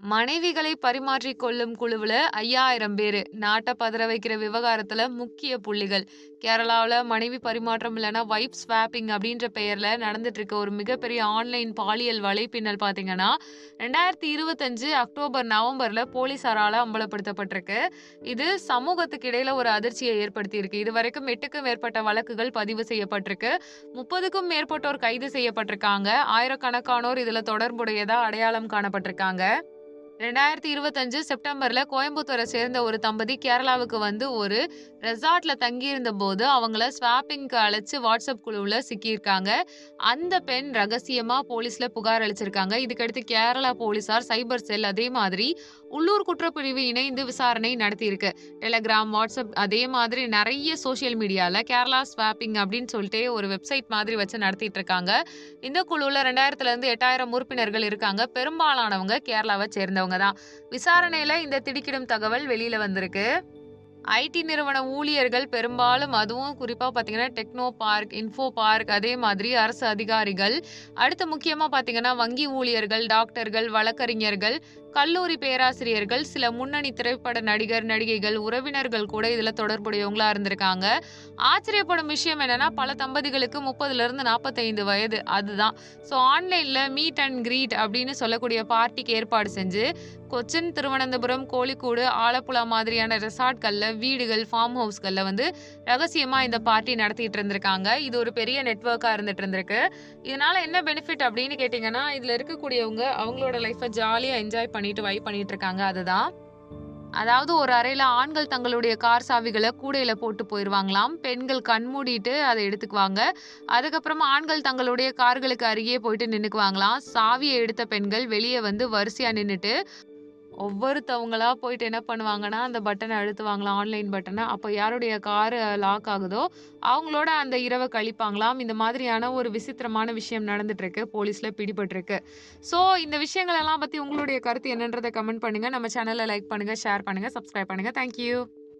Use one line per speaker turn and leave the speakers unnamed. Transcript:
மனைவிகளை பரிமாற்றிக்கொள்ளும் கொள்ளும் குழுவுல 5000 பேரு. பதற வைக்கிற விவகாரத்துல முக்கிய புள்ளிகள். கேரளாவில் மனைவி பரிமாற்றம் இல்லைன்னா வைப் ஸ்வாப்பிங் அப்படின்ற பெயரில் நடந்துட்டு இருக்க ஒரு மிகப்பெரிய ஆன்லைன் பாலியல் வலைப்பின்னல் பார்த்தீங்கன்னா, 2025 அக்டோபர், நவம்பரில் போலீஸாரால் அம்பலப்படுத்தப்பட்டிருக்கு. இது சமூகத்துக்கு இடையில ஒரு அதிர்ச்சியை ஏற்படுத்தியிருக்கு. இது வரைக்கும் எட்டுக்கும் மேற்பட்ட வழக்குகள் பதிவு செய்யப்பட்டிருக்கு. 30க்கும் மேற்பட்டோர் கைது செய்யப்பட்டிருக்காங்க. ஆயிரக்கணக்கானோர் இதில் தொடர்புடையதாக அடையாளம் காணப்பட்டிருக்காங்க. 2025 செப்டம்பர்ல கோயம்புத்தூரை சேர்ந்த ஒரு தம்பதி கேரளாவுக்கு வந்து ஒரு ரெசார்ட்ல தங்கியிருந்தபோது, அவங்கள ஸ்வாப்பிங்க்கு அழைச்சு வாட்ஸ்அப் குழுவில் சிக்கியிருக்காங்க. அந்த பெண் ரகசியமா போலீஸ்ல புகார் அளிச்சிருக்காங்க. இதுக்கடுத்து கேரளா போலீசார் சைபர் செல் அதே மாதிரி உள்ளூர் குற்றப்பிரிவு இணைந்து விசாரணை நடத்தியிருக்கு. டெலகிராம், வாட்ஸ்அப் அதே மாதிரி நிறைய சோசியல் மீடியாவில் கேரளா ஸ்வாப்பிங் அப்படின்னு சொல்லிட்டு ஒரு வெப்சைட் மாதிரி வச்சு நடத்திட்டு இருக்காங்க. இந்த குழுவில் ரெண்டாயிரத்துலேருந்து எட்டாயிரம் உறுப்பினர்கள் இருக்காங்க. பெரும்பாலானவங்க கேரளாவை சேர்ந்தவங்க தான். விசாரணையில் இந்த திடுக்கிடும் தகவல் வெளியில் வந்திருக்கு. ஐடி நிறுவன ஊழியர்கள் பெரும்பாலும் அதுவும் குறிப்பாக பார்த்தீங்கன்னா, டெக்னோ பார்க், இன்ஃபோ பார்க் அதே மாதிரி அரசு அதிகாரிகள், அடுத்து முக்கியமாக பார்த்தீங்கன்னா, வங்கி ஊழியர்கள், டாக்டர்கள், வழக்கறிஞர்கள், கல்லூரி பேராசிரியர்கள், சில முன்னணி திரைப்பட நடிகர், நடிகைகள், உறவினர்கள் கூட இதுல தொடர்புடையவங்களா இருந்திருக்காங்க. ஆச்சரியப்படும் விஷயம் என்னன்னா, பல தம்பதிகளுக்கு 30லேருந்து 45 வயது. அதுதான். ஸோ ஆன்லைன்ல மீட் அண்ட் கிரீட் அப்படின்னு சொல்லக்கூடிய பார்ட்டிக்கு ஏற்பாடு செஞ்சு, கொச்சின், திருவனந்தபுரம், கோழிக்கூடு, ஆலப்புழா மாதிரியான ரெசார்ட்களில் வீடுகள், ஃபார்ம் ஹவுஸ்களில் வந்து ரகசியமாக இந்த பார்ட்டி நடத்திட்டு இருந்திருக்காங்க. இது ஒரு பெரிய நெட்ஒர்க்காக இருந்துட்டு இருந்திருக்கு. இதனால என்ன பெனிஃபிட் அப்படின்னு கேட்டிங்கன்னா இதில் இருக்கக்கூடியவங்க அவங்களோட லைஃப்பை ஜாலியாக என்ஜாய் பண்ணிட்டு வைப் பண்ணிட்டு இருக்காங்க. அதுதான். அதாவது ஒரு அறையில ஆண்கள் தங்களுடைய கார் சாவிகளை கூடையில போட்டு போயிருவாங்களாம். பெண்கள் கண் மூடிட்டு அதை எடுத்துக்குவாங்க. அதுக்கப்புறமா ஆண்கள் தங்களுடைய கார்களுக்கு அருகே போயிட்டு நின்னுக்குவாங்களாம். சாவியை எடுத்த பெண்கள் வெளியே வந்து வரிசையா நின்னுட்டு, ஒவ்வொருத்தவங்களா போயிட்டு என்ன பண்ணுவாங்கன்னா, அந்த பட்டனை அழுத்துவாங்களாம் ஆன்லைன் பட்டனை அப்போ யாருடைய காரு லாக் ஆகுதோ, அவங்களோட அந்த இரவை கழிப்பாங்களாம். இந்த மாதிரியான ஒரு விசித்திரமான விஷயம் நடந்துட்டு இருக்கு. போலீஸ்ல பிடிபட்டிருக்கு. ஸோ இந்த விஷயங்கள் எல்லாம் பத்தி உங்களுடைய கருத்து என்னன்றதை கமெண்ட் பண்ணுங்க. நம்ம சேனலை லைக் பண்ணுங்க, ஷேர் பண்ணுங்க, சப்ஸ்கிரைப் பண்ணுங்க. Thank you.